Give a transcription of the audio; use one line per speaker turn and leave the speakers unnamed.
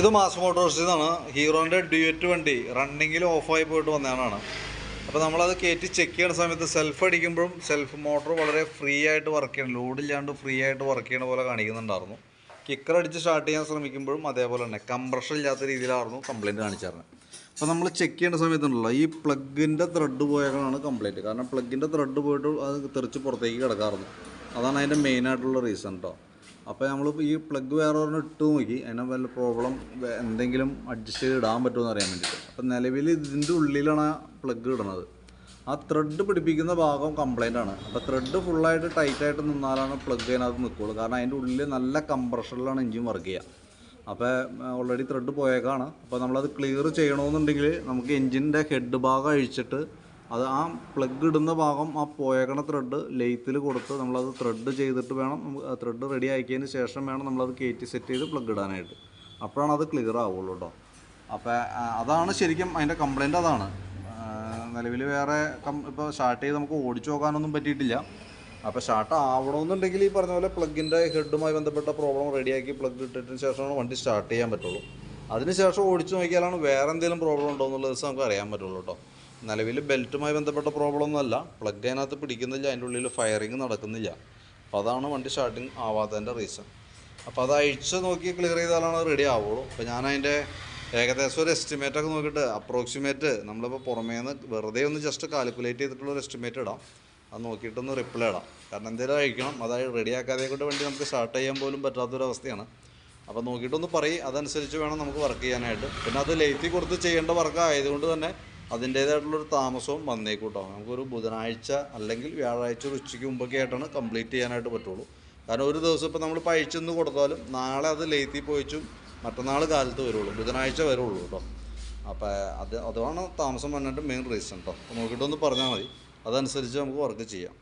ഇത് മാസ് മോട്ടോഴ്സിൽ നിന്നാണ് ഹീറോന്റെ ഡ്യൂറ്റ് വണ്ടി റണ്ണിങ്ങിൽ ഓഫായി പോയിട്ട് വന്നതാണ് അപ്പോൾ നമ്മളത് കയറ്റി ചെക്ക് ചെയ്യുന്ന സമയത്ത് സെൽഫ് അടിക്കുമ്പോഴും സെൽഫ് മോട്ടോർ വളരെ ഫ്രീ ആയിട്ട് വർക്ക് ചെയ്യണം. ലോഡില്ലാണ്ട് ഫ്രീ ആയിട്ട് വർക്ക് ചെയ്യണ പോലെ കാണിക്കുന്നുണ്ടായിരുന്നു. കിക്കർ അടിച്ച് സ്റ്റാർട്ട് ചെയ്യാൻ ശ്രമിക്കുമ്പോഴും അതേപോലെ തന്നെ കംപ്രഷൻ ഇല്ലാത്ത രീതിയിലായിരുന്നു കംപ്ലയിന്റ് കാണിച്ചിരുന്നത് അപ്പോൾ നമ്മൾ ചെക്ക് ചെയ്യേണ്ട സമയത്തുണ്ടല്ലോ ഈ പ്ലഗിന്റെ ത്രെഡ് പോയേക്കാണ് കംപ്ലയിന്റ് കാരണം പ്ലഗിന്റെ ത്രെഡ് പോയിട്ട് അത് തെറിച്ച് പുറത്തേക്ക് കിടക്കാറുണ്ട്. അതാണ് അതിന്റെ മെയിനായിട്ടുള്ള റീസൺ കേട്ടോ അപ്പോൾ നമ്മൾ ഈ പ്ലഗ് വേറെ ഒരെണ്ണം ഇട്ട് നോക്കി. അതിനെ വല്ല പ്രോബ്ലം എന്തെങ്കിലും അഡ്ജസ്റ്റ് ചെയ്ത് ഇടാൻ പറ്റുമോ എന്ന് അറിയാൻ വേണ്ടിയിട്ട് അപ്പോൾ നിലവിൽ ഇതിന്റെ ഉള്ളിലാണ് പ്ലഗ് ഇടുന്നത്. ആ ത്രെഡ് പിടിപ്പിക്കുന്ന ഭാഗം കംപ്ലൈന്റ് ആണ്. അപ്പോൾ ത്രെഡ് ഫുള്ളായിട്ട് ടൈറ്റായിട്ട് നിന്നാലാണ് പ്ലഗ് അതിനകത്ത് നിൽക്കുള്ളൂ കാരണം അതിന്റെ ഉള്ളിൽ നല്ല കംപ്രഷനിലാണ് എഞ്ചിൻ വർക്ക് ചെയ്യുക അപ്പോൾ ഓൾറെഡി ത്രെഡ് പോയേക്കാണ്. അപ്പോൾ നമ്മളത് ക്ലിയർ ചെയ്യണമെന്നുണ്ടെങ്കിൽ നമുക്ക് എഞ്ചിന്റെ ഹെഡ് ഭാഗം അഴിച്ചിട്ട് അത് ആ പ്ലഗ് ഇടുന്ന ഭാഗം ആ പോയേക്കണ ത്രെഡ് ലെയ്ത്തിൽ കൊടുത്ത് നമ്മളത് ത്രെഡ് ചെയ്തിട്ട് വേണം ത്രെഡ് റെഡി ആക്കിയതിന് ശേഷം വേണം നമ്മളത് കയറ്റി സെറ്റ് ചെയ്ത് പ്ലഗ് ഇടാനായിട്ട്. അപ്പോഴാണ് അത് ക്ലിയർ ആവുള്ളൂ കേട്ടോ അപ്പോൾ അതാണ് ശരിക്കും അതിന്റെ കംപ്ലൈന്റ് അതാണ്. നിലവിൽ വേറെ കം ഇപ്പോൾ സ്റ്റാർട്ട് ചെയ്ത് നമുക്ക് ഓടിച്ചു നോക്കാനൊന്നും പറ്റിയിട്ടില്ല. അപ്പോൾ സ്റ്റാർട്ട് ആവണമെന്നുണ്ടെങ്കിൽ ഈ പറഞ്ഞ പോലെ പ്ലഗിന്റെ ഹെഡുമായി ബന്ധപ്പെട്ട പ്രോബ്ലം റെഡിയാക്കി പ്ലഗ് ഇട്ടിട്ടതിന് ശേഷമാണ് വണ്ടി സ്റ്റാർട്ട് ചെയ്യാൻ പറ്റുള്ളൂ. അതിനുശേഷം ഓടിച്ചു നോക്കിയാലാണ് വേറെ എന്തെങ്കിലും പ്രോബ്ലം ഉണ്ടോ എന്നുള്ള ദിവസം നമുക്ക് അറിയാൻ പറ്റുള്ളൂ കേട്ടോ നിലവിൽ ബെൽറ്റുമായി ബന്ധപ്പെട്ട പ്രോബ്ലം ഒന്നുമല്ല പ്ലഗ് അതിനകത്ത് പിടിക്കുന്നില്ല. അതിന്റെ ഉള്ളിൽ ഫയറിങ് നടക്കുന്നില്ല. അപ്പോൾ അതാണ് വണ്ടി സ്റ്റാർട്ടിങ് ആവാത്തതിന്റെ റീസൺ അപ്പോൾ അത് അഴിച്ച് നോക്കി ക്ലിയർ ചെയ്താലാണ് റെഡി ആവുള്ളൂ. അപ്പോൾ ഞാൻ അതിന്റെ ഏകദേശം ഒരു എസ്റ്റിമേറ്റ് ഒക്കെ നോക്കിയിട്ട് അപ്രോക്സിമേറ്റ് നമ്മളിപ്പോൾ പുറമേ നിന്ന് വെറുതെ ഒന്ന് ജസ്റ്റ് കാൽക്കുലേറ്റ് ചെയ്തിട്ടുള്ള ഒരു എസ്റ്റിമേറ്റ് ഇടാം. അത് നോക്കിയിട്ടൊന്ന് റിപ്ലൈ ഇടാം. കാരണം എന്തെങ്കിലും അഴിക്കണം അതായത് റെഡിയാക്കാതെ കൊണ്ട് വണ്ടി നമുക്ക് സ്റ്റാർട്ട് ചെയ്യാൻ പോലും പറ്റാത്തൊരവസ്ഥയാണ്. അപ്പോൾ നോക്കിയിട്ടൊന്ന് പറയും അതനുസരിച്ച് വേണം നമുക്ക് വർക്ക് ചെയ്യാനായിട്ട്. പിന്നെ അത് ലേത്തി കൊടുത്ത് ചെയ്യേണ്ട വർക്ക് ആയതുകൊണ്ട് തന്നെ അതിന്റേതായിട്ടുള്ളൊരു താമസവും വന്നേക്കൂട്ടോ. നമുക്കൊരു ബുധനാഴ്ച അല്ലെങ്കിൽ വ്യാഴാഴ്ച ഒരു ഉച്ചയ്ക്ക് മുമ്പൊക്കെ ആയിട്ടാണ് കംപ്ലീറ്റ് ചെയ്യാനായിട്ട് പറ്റുള്ളൂ. കാരണം ഒരു ദിവസം ഇപ്പോൾ നമ്മൾ പഴിച്ചെന്ന് കൊടുത്താലും നാളെ അത് ലേത്തി പോയിച്ചും മറ്റന്നാൾ കാലത്ത് വരുള്ളൂ. ബുധനാഴ്ച വരുള്ളൂ കേട്ടോ. അപ്പോൾ അത് അതുമാണ് താമസം വന്നിട്ട് മെയിൻ റീസൺ കേട്ടോ നോക്കിയിട്ടൊന്ന് പറഞ്ഞാൽ മതി. അതനുസരിച്ച് നമുക്ക് വർക്ക് ചെയ്യാം.